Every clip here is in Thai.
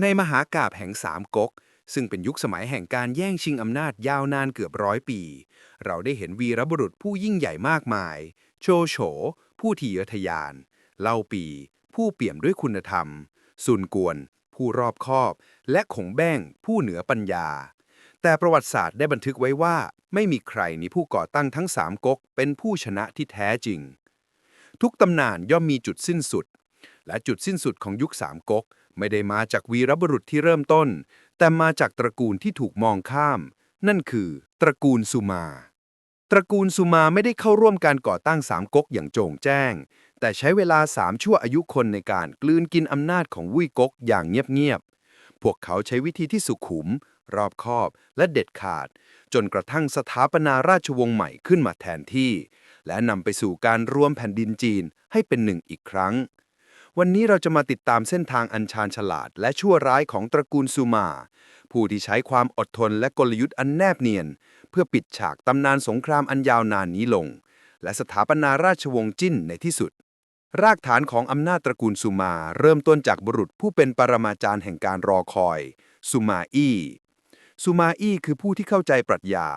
ในมหากาบแห่งสามก๊ก ซึ่งเป็นยุคสมัยแห่งการแย่งชิงอำนาจยาวนานเกือบร้อยปี เราได้เห็นวีรบุรุษผู้ยิ่งใหญ่มากมาย โชโฉ ผู้ทีเยอทยาน เล่าปี ผู้เปี่ยมด้วยคุณธรรม ซุนกวน ผู้รอบคอบ และขงแบ้ง ผู้เหนือปัญญา แต่ประวัติศาสตร์ได้บันทึกไว้ว่า ไม่มีใครในผู้ก่อตั้งทั้งสามก๊กเป็นผู้ชนะที่แท้จริง ทุกตำนานย่อมมีจุดสิ้นสุด และจุดสิ้นสุดของยุคสามก๊ก ไม่ได้มาจากวีรบุรุษที่เริ่มต้น แต่มาจากตระกูลที่ถูกมองข้าม นั่นคือ ตระกูลสุมา ตระกูลสุมาไม่ได้เข้าร่วมการก่อตั้งสามก๊กอย่างโจ่งแจ้ง แต่ใช้เวลาสามชั่วอายุคนในการกลืนกินอำนาจของวุ้ยก๊กอย่างเงียบๆ พวกเขาใช้วิธีที่สุขุม รอบคอบ และเด็ดขาด จนกระทั่งสถาปนาราชวงศ์ใหม่ขึ้นมาแทนที่ และนำไปสู่การรวมแผ่นดินจีนให้เป็นหนึ่งอีกครั้ง วันนี้เราจะมาติดตามเส้นทางอันชาญฉลาด และชั่วร้ายของตระกูลซูมา ผู้ที่ใช้ความอดทนและกลยุทธ์อันแนบเนียน เพื่อปิดฉากตำนานสงครามอันยาวนานนี้ลง และสถาปนาราชวงศ์จิ้นในที่สุด รากฐานของอำนาจตระกูลซูมา เริ่มต้นจากบุรุษผู้เป็นปรมาจารย์แห่งการรอคอยซูมาอี้ซูมาอี้คือผู้ที่เข้าใจปรัชญา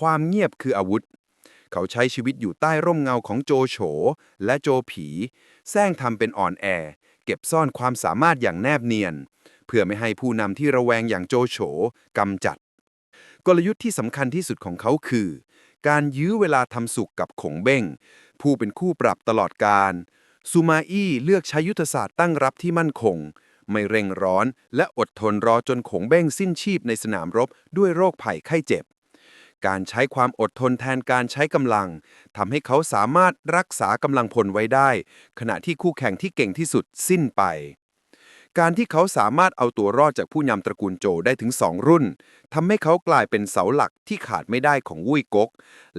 ความเงียบคืออาวุธ เขาใช้ชีวิตอยู่ใต้ร่มเงาของโจโฉและโจผี แซงทำเป็นอ่อนแอ เก็บซ่อนความสามารถอย่างแนบเนียน เพื่อไม่ให้ผู้นำที่ระแวงอย่างโจโฉกำจัด กลยุทธ์ที่สำคัญที่สุดของเขาคือ การยื้อเวลาทำสุขกับขงเบ้ง ผู้เป็นคู่ปรับตลอดการซูมาอี้เลือกใช้ยุทธศาสตร์ตั้งรับที่มั่นคง ไม่เร่งร้อน และอดทนรอจนขงเบ้งสิ้นชีพในสนามรบด้วยโรคภัยไข้เจ็บ การใช้ความอดทนแทนการใช้กำลังทำให้เขาสามารถรักษากำลังพลไว้ได้ ขณะที่คู่แข่งที่เก่งที่สุดสิ้นไป การที่เขาสามารถเอาตัวรอดจากผู้นำตระกูลโจได้ถึงสองรุ่นทำให้เขากลายเป็นเสาหลักที่ขาดไม่ได้ของวุ้ยก๊ก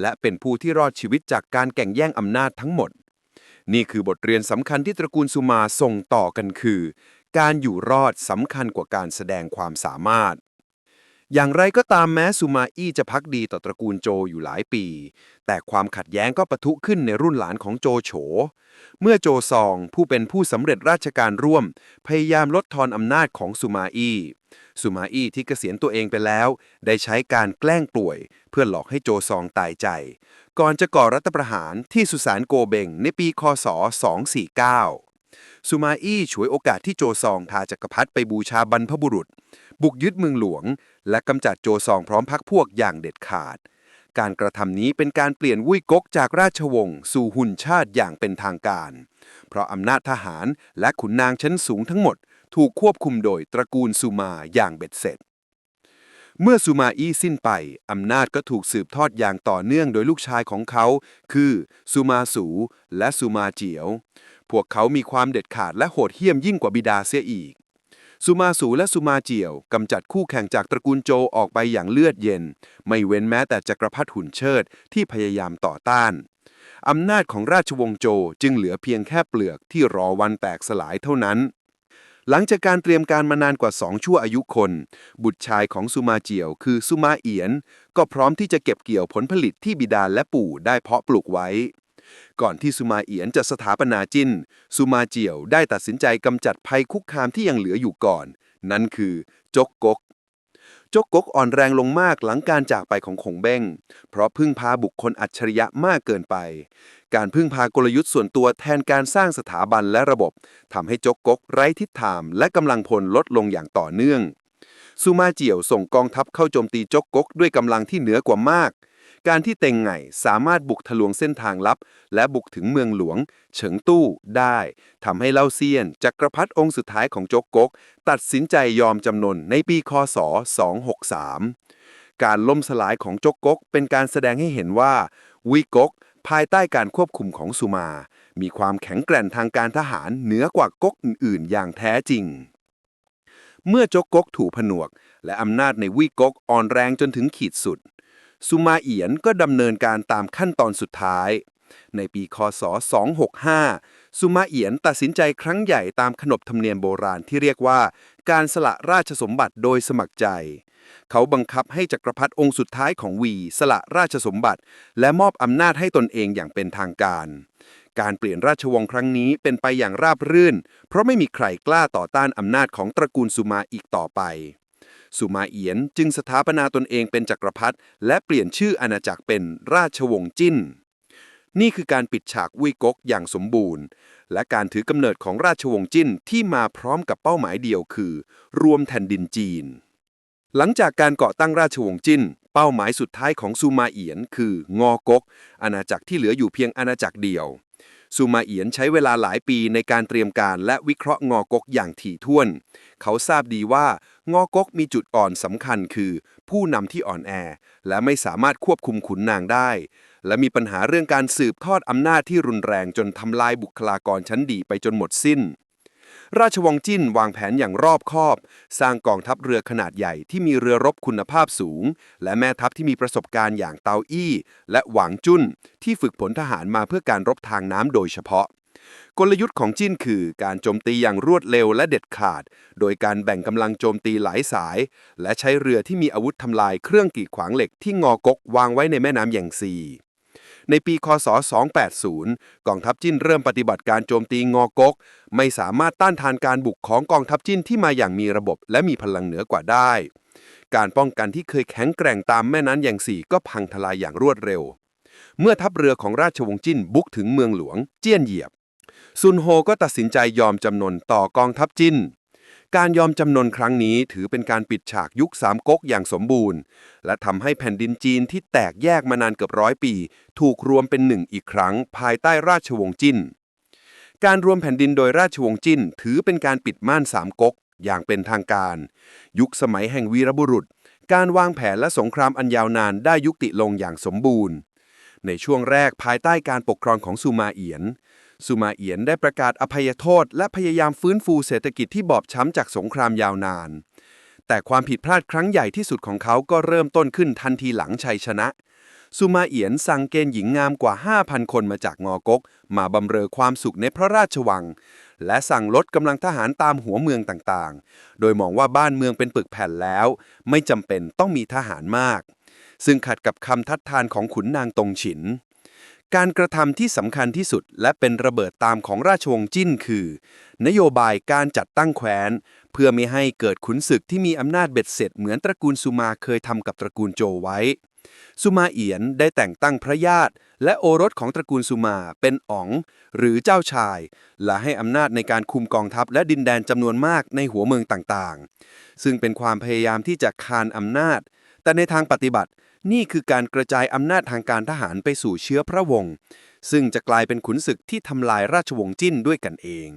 และเป็นผู้ที่รอดชีวิตจากการแข่งแย่งอำนาจทั้งหมด นี่คือบทเรียนสำคัญที่ตระกูลสุมาส่งต่อกันคือ การอยู่รอดสำคัญกว่าการแสดงความสามารถ อย่างไรก็ตามแม้ซูมาอี้จะพักดีต่อตระกูลโจอยู่หลายปี แต่ความขัดแย้งก็ปะทุขึ้นในรุ่นหลานของโจโฉ เมื่อโจซองผู้เป็นผู้สำเร็จราชการร่วม พยายามลดทอนอำนาจของซูมาอี้ซูมาอี้ที่เกษียณตัวเองไปแล้ว ได้ใช้การแกล้งป่วย เพื่อหลอกให้โจซองตายใจ ก่อนจะก่อรัฐประหารที่สุสานโกเบงในปีคศ 249 ซูมาอี้ฉวยโอกาสที่โจซองพาจักรพรรดิไปบูชาบรรพบุรุษ บุกยึดเมืองหลวง และกำจัดโจซองพร้อมพักพวกอย่างเด็ดขาด การกระทำนี้เป็นการเปลี่ยนวุ้ยก๊กจากราชวงศ์สู่หุ่นชาติอย่างเป็นทางการ เพราะอำนาจทหารและขุนนางชั้นสูงทั้งหมด ถูกควบคุมโดยตระกูลซูมาอย่างเบ็ดเสร็จเมื่อซูมาอี้สิ้นไป อำนาจก็ถูกสืบทอดอย่างต่อเนื่องโดยลูกชายของเขา คือซูมาสูและซูมาเจียว พวกเขามีความเด็ดขาดและโหดเหี้ยมยิ่งกว่าบิดาเสียอีกซูมาสูและซูมาเจียวกำจัดคู่แข่งจากตระกูลโจออกไปอย่างเลือดเย็น ไม่เว้นแม้แต่จักรพรรดิหุ่นเชิดที่พยายามต่อต้านอำนาจของราชวงศ์โจจึงเหลือเพียงแค่เปลือกที่รอวันแตกสลายเท่านั้น หลังจากการเตรียมการมานานกว่าสองชั่วอายุคน บุตรชายของซูมาเจียวคือซูมาเอียน ก็พร้อมที่จะเก็บเกี่ยวผลผลิตที่บิดาและปู่ได้เพาะปลูกไว้ ก่อนที่ซูมาเอียนจะสถาปนาจินซูมาเจียวได้ตัดสินใจกำจัดภัยคุกคามที่ยังเหลืออยู่ก่อน นั่นคือจกกกจกกกอ่อนแรงลงมากหลังการจากไปของคงเบ้ง เพราะพึ่งพาบุคคลอัจฉริยะมากเกินไป การพึ่งพากลยุทธ์ส่วนตัวแทนการสร้างสถาบันและระบบทำให้จกกกไร้ทิศทางและกำลังพลลดลงอย่างต่อเนื่องซูมาเจียวส่งกองทัพเข้าโจมตีจกกกด้วยกำลังที่เหนือกว่ามาก การที่เต็งไงสามารถบุกทะลวงเส้นทางลับ และบุกถึงเมืองหลวง เฉิงตู้ได้ทำให้เล่าเซียนจักรพรรดิองค์สุดท้ายของโจกกก ตัดสินใจยอมจำนนในปีคศ 263 การล่มสลายของโจกกก เป็นการแสดงให้เห็นว่าวิกก ภายใต้การควบคุมของสุมา มีความแข็งแกร่งทางการทหารเหนือกว่าก๊กอื่นๆ อย่างแท้จริงเมื่อโจกกกถูกผนวก และอำนาจในวิกกอ่อนแรงจนถึงขีดสุด สุมาเอียนก็ดำเนินการตามขั้นตอนสุดท้าย ในปีคศ 265สุมาเอียนตัดสินใจครั้งใหญ่ตามขนบธรรมเนียมโบราณที่เรียกว่า การสละราชสมบัติโดยสมัครใจ เขาบังคับให้จักรพรรดิองค์สุดท้ายของวี สละราชสมบัติ และมอบอำนาจให้ตนเองอย่างเป็นทางการ การเปลี่ยนราชวงศ์ครั้งนี้เป็นไปอย่างราบรื่น เพราะไม่มีใครกล้าต่อต้านอำนาจของตระกูลสุมาอีกต่อไป สุมาเอียนจึงสถาปนาตนเองเป็นจักรพรรดิและเปลี่ยนชื่ออาณาจักรเป็นราชวงศ์จิ้น นี่คือการปิดฉากวุยก๊กอย่างสมบูรณ์ และการถือกำเนิดของราชวงศ์จิ้นที่มาพร้อมกับเป้าหมายเดียวคือ รวมแผ่นดินจีน หลังจากการก่อตั้งราชวงศ์จิ้น เป้าหมายสุดท้ายของซูมาเอียน คืองอกก อาณาจักรที่เหลืออยู่เพียงอาณาจักรเดียว ซูมาเอียนใช้เวลาหลายปีในการเตรียมการและวิเคราะห์งอกกอย่างถี่ถ้วน เขาทราบดีว่างอกกมีจุดอ่อนสำคัญคือ ผู้นำที่อ่อนแอ และไม่สามารถควบคุมขุนนางได้ และมีปัญหาเรื่องการสืบทอดอำนาจที่รุนแรงจนทำลายบุคลากรชั้นดีไปจนหมดสิ้น ราชวงศ์จิ้นวางแผนอย่างรอบคอบ สร้างกองทัพเรือขนาดใหญ่ที่มีเรือรบคุณภาพสูง และแม่ทัพที่มีประสบการณ์อย่างเตาอี้ และหวางจุ้น ที่ฝึกผลทหารมาเพื่อการรบทางน้ำโดยเฉพาะ กลยุทธ์ของจิ้นคือ การโจมตีอย่างรวดเร็วและเด็ดขาด โดยการแบ่งกำลังโจมตีหลายสาย และใช้เรือที่มีอาวุธทำลายเครื่องกีดขวางเหล็กที่งอกกวางไว้ในแม่น้ำแยงซี ในปีคศ 280 กองทัพจิ้นเริ่มปฏิบัติการโจมตีงอกก ไม่สามารถต้านทานการบุกของกองทัพจิ้นที่มาอย่างมีระบบ และมีพลังเหนือกว่าได้ การป้องกันที่เคยแข็งแกร่งตามแม่น้ำแยงซีก็พังทลายอย่างรวดเร็ว เมื่อทัพเรือของราชวงศ์จิ้นบุกถึงเมืองหลวง เจี้ยนเหยียบ ซุนโฮก็ตัดสินใจยอมจำนนต่อกองทัพจิ้น การยอมจำนนครั้งนี้ถือเป็นการปิดฉากยุคสามก๊กอย่างสมบูรณ์ และทำให้แผ่นดินจีนที่แตกแยกมานานเกือบร้อยปี ถูกรวมเป็นหนึ่งอีกครั้ง ภายใต้ราชวงศ์จิ้น การรวมแผ่นดินโดยราชวงศ์จิ้น ถือเป็นการปิดม่านสามก๊กอย่างเป็นทางการ ยุคสมัยแห่งวีรบุรุษ การวางแผนและสงครามอันยาวนานได้ยุติลงอย่างสมบูรณ์ ในช่วงแรกภายใต้การปกครองของซูมาเอียน ซูมาเอียนได้ประกาศอภัยโทษ และพยายามฟื้นฟูเศรษฐกิจที่บอบช้ำจากสงครามยาวนาน แต่ความผิดพลาดครั้งใหญ่ที่สุดของเขาก็เริ่มต้นขึ้นทันทีหลังชัยชนะซูมาเอียนสั่งเกณฑ์หญิงงามกว่า 5,000 คนมาจากงอกก มาบำเรอความสุขในพระราชวัง และสั่งลดกำลังทหารตามหัวเมืองต่างๆ โดยมองว่าบ้านเมืองเป็นปึกแผ่นแล้ว ไม่จำเป็นต้องมีทหารมาก ซึ่งขัดกับคำทัดทานของขุนนางตงฉิน การกระทำที่สำคัญที่สุดและเป็นระเบิดตามของราชวงศ์จิ้นคือ นโยบายการจัดตั้งแคว้น เพื่อไม่ให้เกิดขุนศึกที่มีอำนาจเบ็ดเสร็จเหมือนตระกูลซูมาเคยทำกับตระกูลโจวไว้ ซูมาเอียนได้แต่งตั้งพระญาติ และโอรสของตระกูลซูมาเป็นอ๋อง หรือเจ้าชาย และให้อำนาจในการคุมกองทัพและดินแดนจำนวนมากในหัวเมืองต่างๆ ซึ่งเป็นความพยายามที่จะคานอำนาจ แต่ในทางปฏิบัติ นี่คือการกระจายอำนาจทางการทหารไปสู่เชื้อพระวงศ์ซึ่งจะกลายเป็นขุนศึกที่ทำลายราชวงศ์จิ้นด้วยกันเอง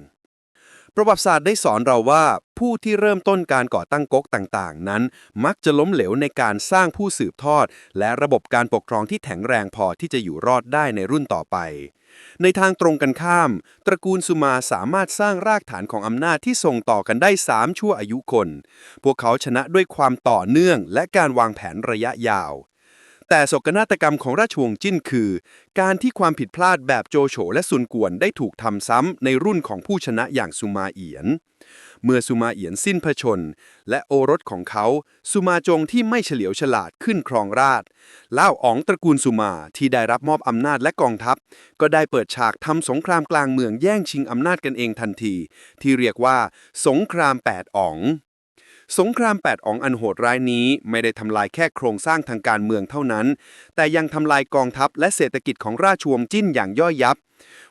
ประวัติศาสตร์ได้สอนเราว่า ผู้ที่เริ่มต้นการก่อตั้งก๊กต่างๆ นั้น มักจะล้มเหลวในการสร้างผู้สืบทอด และระบบการปกครองที่แข็งแรงพอที่จะอยู่รอดได้ในรุ่นต่อไป ในทางตรงกันข้าม ตระกูลสุมาสามารถสร้างรากฐานของอำนาจที่ส่งต่อกันได้3ชั่วอายุคน พวกเขาชนะด้วยความต่อเนื่องและการวางแผนระยะยาว แต่โศกนาฏกรรมของราชวงศ์จิ้นคือ การที่ความผิดพลาดแบบโจโฉและซุนกวนได้ถูกทำซ้ำในรุ่นของผู้ชนะอย่างสุมาเอียน เมื่อสุมาเอียนสิ้นพระชน และโอรสของเขาสุมาจงที่ไม่เฉลียวฉลาดขึ้นครองราชเล่าอ๋องตระกูลสุมาที่ได้รับมอบอำนาจและกองทัพ ก็ได้เปิดฉากทำสงครามกลางเมืองแย่งชิงอำนาจกันเองทันที ที่เรียกว่า สงครามแปดอ๋อง สงครามแปดอ๋องอันโหดร้ายนี้ไม่ได้ทำลายแค่โครงสร้างทางการเมืองเท่านั้น แต่ยังทำลายกองทัพและเศรษฐกิจของราชวงศ์จิ้นอย่างย่อยยับ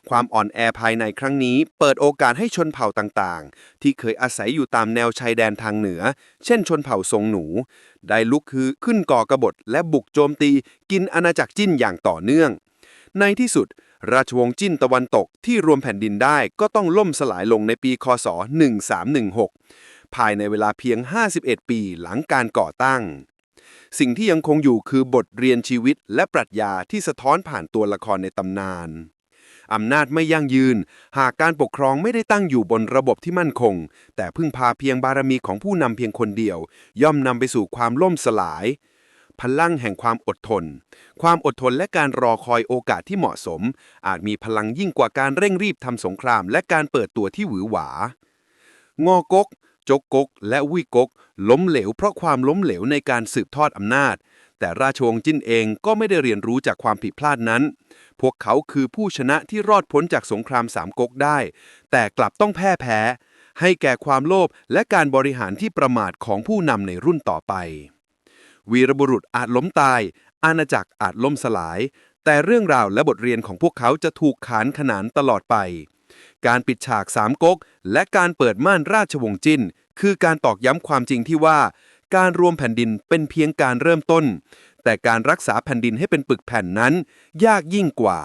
ความอ่อนแอภายในครั้งนี้ เปิดโอกาสให้ชนเผ่าต่างๆ ที่เคยอาศัยอยู่ตามแนวชายแดนทางเหนือ เช่นชนเผ่าทรงหนู ได้ลุกคือขึ้นก่อกบฏและบุกโจมตีกินอาณาจักรจิ้นอย่างต่อเนื่อง ในที่สุด ราชวงศ์จิ้นตะวันตกที่รวมแผ่นดินได้ก็ต้องล่มสลายลงในปีคศ 1316 ภายในเวลาเพียง 51 ปีหลังการก่อตั้ง สิ่งที่ยังคงอยู่คือบทเรียนชีวิตและปรัชญาที่สะท้อนผ่านตัวละครในตำนานอำนาจไม่ยั่งยืน หากการปกครองไม่ได้ตั้งอยู่บนระบบที่มั่นคง แต่พึ่งพาเพียงบารมีของผู้นำเพียงคนเดียว ย่อมนำไปสู่ความล่มสลาย พลังแห่งความอดทน ความอดทนและการรอคอยโอกาสที่เหมาะสม อาจมีพลังยิ่งกว่าการเร่งรีบทำสงคราม และการเปิดตัวที่หวือหวา งอกก จกกก และวิกก ล้มเหลวเพราะความล้มเหลวในการสืบทอดอำนาจ แต่ราชวงศ์จิ้นเองก็ไม่ได้เรียนรู้จากความผิดพลาดนั้น พวกเขาคือผู้ชนะที่รอดพ้นจากสงครามสามก๊กได้ แต่กลับต้องแพ้แพ้ให้แก่ความโลภและการบริหารที่ประมาทของผู้นำในรุ่นต่อไป วีรบุรุษอาจล้มตาย อาณาจักรอาจล่มสลาย แต่เรื่องราวและบทเรียนของพวกเขาจะถูกขานขนานตลอดไป การปิดฉากสามก๊กและการเปิดม่านราชวงศ์จิ้น คือการตอกย้ำความจริงที่ว่า การรวมแผ่นดินเป็นเพียงการเริ่มต้น แต่การรักษาแผ่นดินให้เป็นปึกแผ่นนั้น ยากยิ่งกว่า